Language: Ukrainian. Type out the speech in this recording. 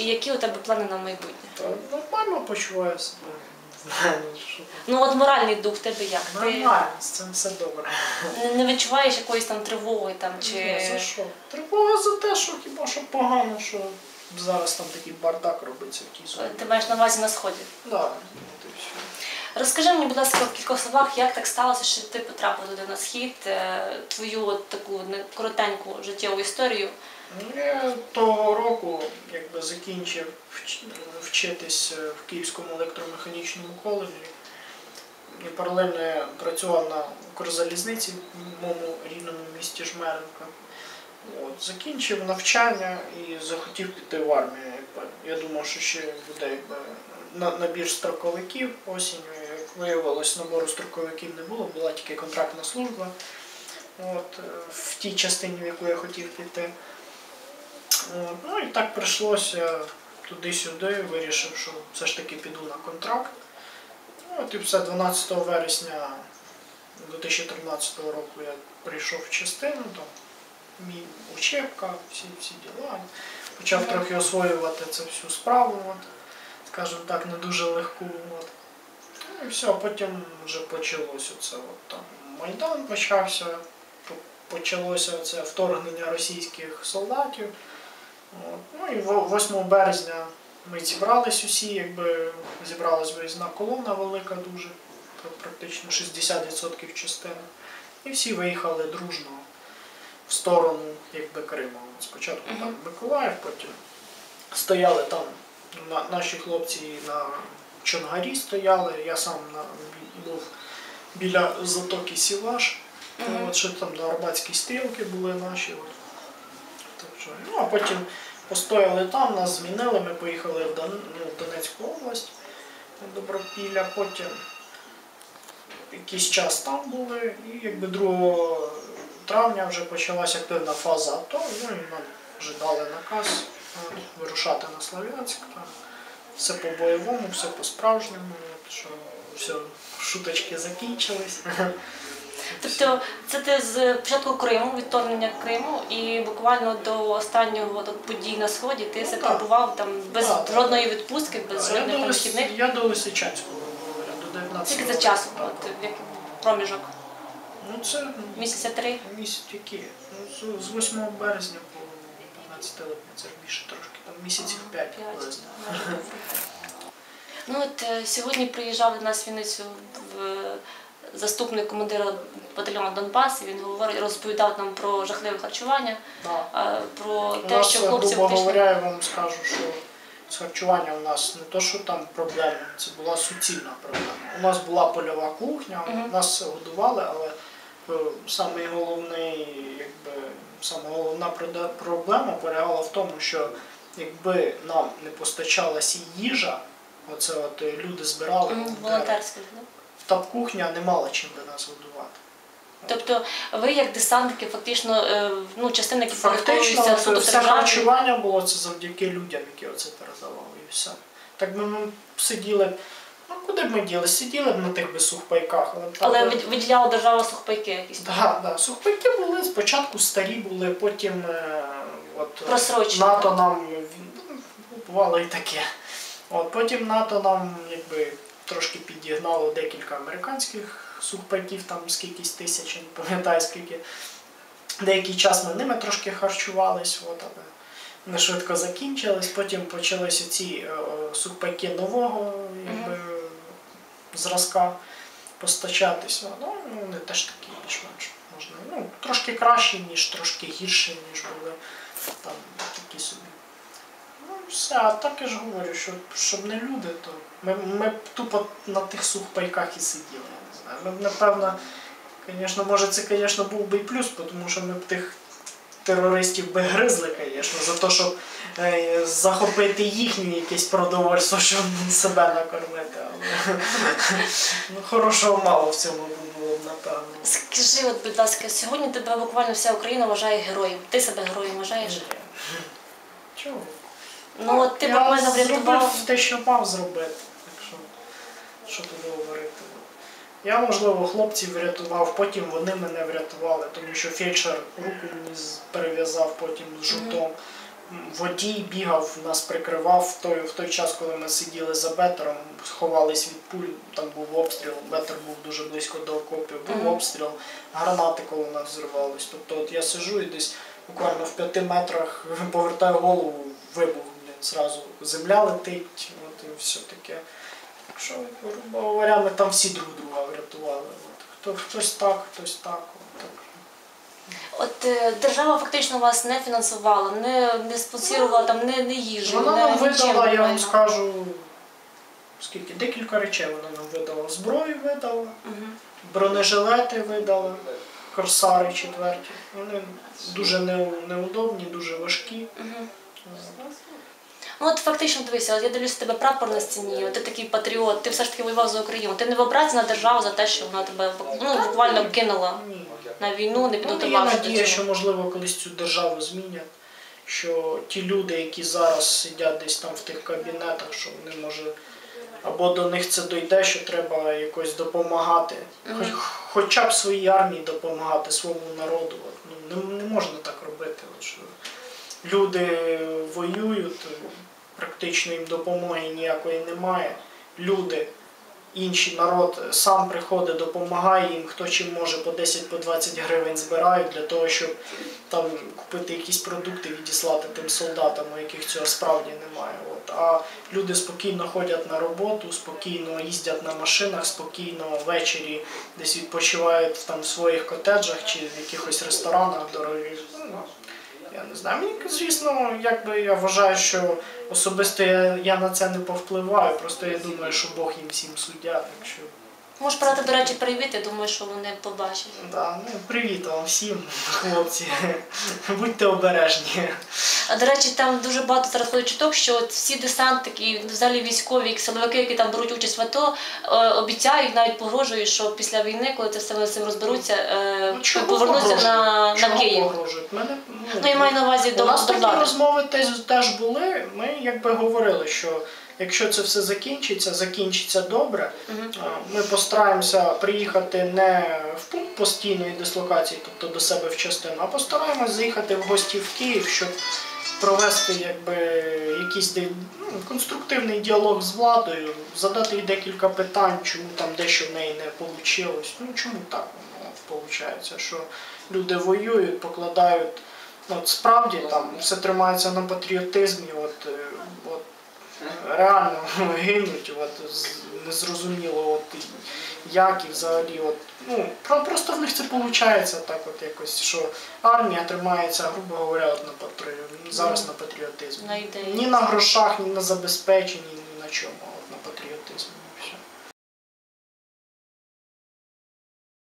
і які у тебе плани на майбутнє? Та нормально почуваю себе. Знаю, що Ну от моральний дух в тебе як? Ти Нормально, з цим все добре. не- не відчуваєш якоїсь там тривоги там Ні, за що? Тривога за те, що хіба що погано, що зараз там такий бардак робиться тій зоні. ти маєш на увазі на сході? Да, от і все. Розкажи мені, будь ласка, в кількох словах, як так сталося, що ти потрапив туди на схід, е, твою от таку не- коротеньку життєву історію. Я того року якби закінчив вчитись е, в Київському електромеханічному коледжі. І паралельно я працював на Укрзалізниці в моєму рідному місті Жмеренка. От, закінчив навчання і захотів піти в армію. Якби. Я думав, що ще буде якби, набір строковиків осінню. Як виявилось, набору строковиків не було, була тільки контрактна служба. От, е, в тій частині, в яку я хотів піти. От, ну і так прийшлося туди-сюди, вирішив, що все ж таки піду на контракт. Ну, От і все 12 вересня 2013 року я прийшов в частину, там мій учебка, всі, всі діла. Почав трохи освоювати це всю справу, от, скажімо так, не дуже легку. От. Ну і все, потім вже почалося це. От, там, Майдан почався, почалося це вторгнення російських солдатів. От. Ну і 8 березня ми зібрались усі, якби зібралась виїзна колона велика дуже, практично 60% частини. І всі виїхали дружно в сторону якби, Криму. Спочатку там Миколаїв, потім стояли там на, наші хлопці на Чонгарі стояли, я сам на, був біля затоки Сілаш. Мгм. От, що там на Арбатській стрілки були наші. От. Ну, а потім постояли там, нас змінили, ми поїхали в, Дон, ну, в Донецьку область, Добропілля, потім якийсь час там були, і якби 2 травня вже почалася активна фаза АТО, ну і нам вже дали наказ вирушати на Слов'янськ. Все по-бойовому, все по-справжньому, що все, шуточки закінчились. Тобто це ти з початку Криму, відторгнення Криму, і буквально до останнього от, подій на сході ти Ну, перебував там без Так, жодної відпустки, без жодних вихідних. я до Лисичанського, говоря, до 19 Скільки часом? Так. От, який проміжок? Ну це Місяця три? місяць які. Ну, з, з 8 березня по 15 липня, це ж більше трошки, там місяців 5 П'ять, приблизно. може бути. Ну от е, сьогодні приїжджав до нас в Вінницю в заступник командира батальйону Донбас, він говорить, розповідав нам про жахливе харчування, Да. е, про те, нас, що грубо хлопці фактично- говоря, я вам скажу, що з харчуванням у нас не то, що там проблеми, це була суцільна проблема. У нас була польова кухня, Мгм. нас годували, але е, головний, якби, саме головна проблема полягала в тому, що якби нам не постачалася їжа, оце от е, люди збирали, волонтерських. да? Та кухня не мала чим би нас годувати. Тобто ви як десантники, фактично, е, ну, частина, які Фактично, це все харчування було це завдяки людям, які оце передавали і все. Так би ми сиділи, ну куди б ми діли? Сиділи б на тих би сухпайках, але але виділяла держава сухпайки якісь. Да, да. Сухпайки були, спочатку старі були, потім е, от, е, Просрочені. НАТО нам ну, бувало і таке. От, потім НАТО нам якби трошки підігнало декілька американських сухпайків, там скількись тисяч, не пам'ятаю скільки. Деякий час ми ними трошки харчувались, от, але не швидко закінчились. Потім почалися ці е, сухпайки нового якби, зразка постачатися. Ну, вони теж такі більш-менш можна. Ну, трошки кращі, ніж трошки гірші, ніж були там такі собі. Все, а так я ж говорю, що щоб не люди, то ми, ми б тупо на тих сухпайках і сиділи, я не знаю. Ми б, напевно, звісно, може це, звісно, був би і плюс, тому що ми б тих терористів би гризли, звісно, за те, щоб е, захопити їхнє якесь продовольство, щоб себе накормити. Але ну, хорошого мало в цьому було б, напевно. Скажи, от, будь ласка, сьогодні тебе буквально вся Україна вважає героєм. Ти себе героєм вважаєш? Чого? Ну от ти буквально врятував. зробив те, що мав зробити. Так що, тут говорити? Я, можливо, хлопців врятував, потім вони мене врятували, тому що фельдшер руку мені з- перев'язав потім з жутом. водій бігав, нас прикривав в той, в той час, коли ми сиділи за бетером, сховались від пуль, там був обстріл, бетер був дуже близько до окопів, був Мгм. обстріл, гранати коло нас зривались. Тобто от я сиджу і десь буквально в п'яти метрах повертаю голову, вибух, зразу земля летить, от і все таке. Так що, грубо говоря, ми там всі друг друга врятували. От. Хто, хтось так, хтось так. От, так. От е, держава фактично вас не фінансувала, не, не спонсорувала там не, не їжу, Вона не нам нічим видала, я вам скажу, скільки, декілька речей вона нам видала. Зброю видала, Мгм. бронежилети видала, корсари четверті. Вони дуже не- неудобні, дуже важкі. Мгм. Ну от фактично дивися, от я дивлюся тебе прапор на стіні, от ти такий патріот, ти все ж таки воював за Україну. Ти не в образі на державу за те, що вона тебе ну, буквально кинула на війну, не Ну, є підготувавши до надія, цього. що можливо колись цю державу змінять. Що ті люди, які зараз сидять десь там в тих кабінетах, що вони може або до них це дойде, що треба якось допомагати, хоч, хоча б своїй армії допомагати своєму народу. От, ну, не, не можна так робити. От, що люди воюють, практично їм допомоги ніякої немає. Люди, інший народ сам приходить, допомагає їм, хто чим може по 10-20 гривень збирають для того, щоб там купити якісь продукти, відіслати тим солдатам, у яких цього справді немає. От. А люди спокійно ходять на роботу, спокійно їздять на машинах, спокійно ввечері десь відпочивають там в своїх котеджах чи в якихось ресторанах дорогих. Я не знаю. Мені, звісно, якби я вважаю, що особисто я, я на це не повпливаю. Просто я думаю, що Бог їм всім суддя. Так що Можеш передати, до речі, привіт, я думаю, що вони побачать. да, ну, привіт вам всім, хлопці. Будьте обережні. А до речі, там дуже багато зараз ходить чуток, що от всі десантники, взагалі військові, силовики, які там беруть участь в АТО, е, обіцяють, навіть погрожують, що після війни, коли це все вони з цим розберуться, е, Ну, чого повернуться погрожують? на, на Київ. погрожують? Мене, Ну я маю на увазі У до, нас до такі влади. розмови теж, теж були. Ми якби говорили, що якщо це все закінчиться, закінчиться добре. А, Ми постараємося приїхати не в пункт постійної дислокації, тобто до себе в частину, а постараємось заїхати в гості в Київ, щоб провести якби якийсь ну, конструктивний діалог з владою, задати їй декілька питань, чому там дещо в неї не вийшло. Ну чому так воно виходить, що люди воюють, покладають. Ну, от справді там все тримається на патріотизмі, от, е, от реально гинуть, от, незрозуміло от, як і взагалі. От, ну, про- просто в них це виходить так, от якось, що армія тримається, грубо говоря, от, на патрі... зараз на патріотизмі. На. Ні на грошах, ні на забезпеченні, ні на чому.